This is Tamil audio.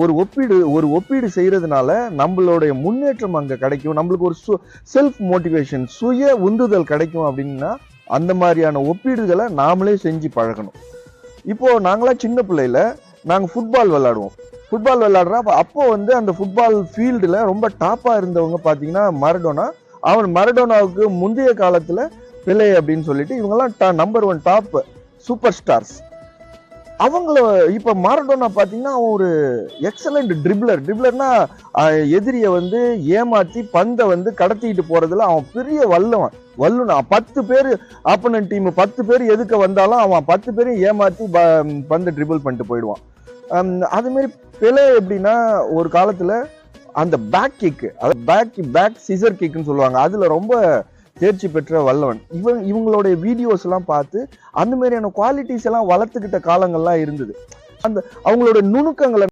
ஒரு ஒப்பீடு ஒரு ஒப்பீடு செய்கிறதுனால நம்மளுடைய முன்னேற்றம் அங்கே கிடைக்கும். நம்மளுக்கு ஒரு சு செல்ஃப் மோட்டிவேஷன் சுய உந்துதல் கிடைக்கும் அப்படின்னா அந்த மாதிரியான ஒப்பீடுகளை நாமளே செஞ்சு பழகணும். இப்போது நாங்களாம் சின்ன பிள்ளையில நாங்கள் ஃபுட்பால் விளாடுவோம் ஃபுட்பால் விளையாடுறோம் அப்போ அப்போ வந்து அந்த ஃபுட்பால் ஃபீல்டில் ரொம்ப டாப்பாக இருந்தவங்க பார்த்தீங்கன்னா மரடோனா அவன் மரடோனாவுக்கு முந்தைய காலத்தில் பிள்ளை அப்படின்னு சொல்லிட்டு இவங்கெல்லாம் டா number one top super stars அவங்கள இப்போ மாரடோனா பார்த்தீங்கன்னா அவன் ஒரு எக்ஸலண்ட் ட்ரிப்ளர் ட்ரிப்ளர்னா எதிரியை வந்து ஏமாற்றி பந்தை வந்து கடத்திட்டு போகிறதுல அவன் பெரிய வல்லவன். வல்லுனா பத்து பேர் ஆப்பனன் டீம் பத்து பேர் எதுக்க வந்தாலும் அவன் பத்து பேரையும் ஏமாற்றி ப- பந்தை ட்ரிபிள் பண்ணிட்டு போயிடுவான். அதுமாரி அது பெலே எப்படின்னா ஒரு காலத்தில் அந்த பேக் கிக்கு அதாவது பேக் பேக் சிசர் கிக்குன்னு சொல்லுவாங்க. அதில் ரொம்ப தேர்ச்சி பெற்ற வல்லவன். இவன் இவங்களுடைய வீடியோஸ் எல்லாம் பார்த்து அந்த மாதிரியான குவாலிட்டிஸ் எல்லாம் வளர்த்துக்கிட்ட காலங்கள்லாம் இருந்தது. அந்த அவங்களோட நுணுக்கங்களை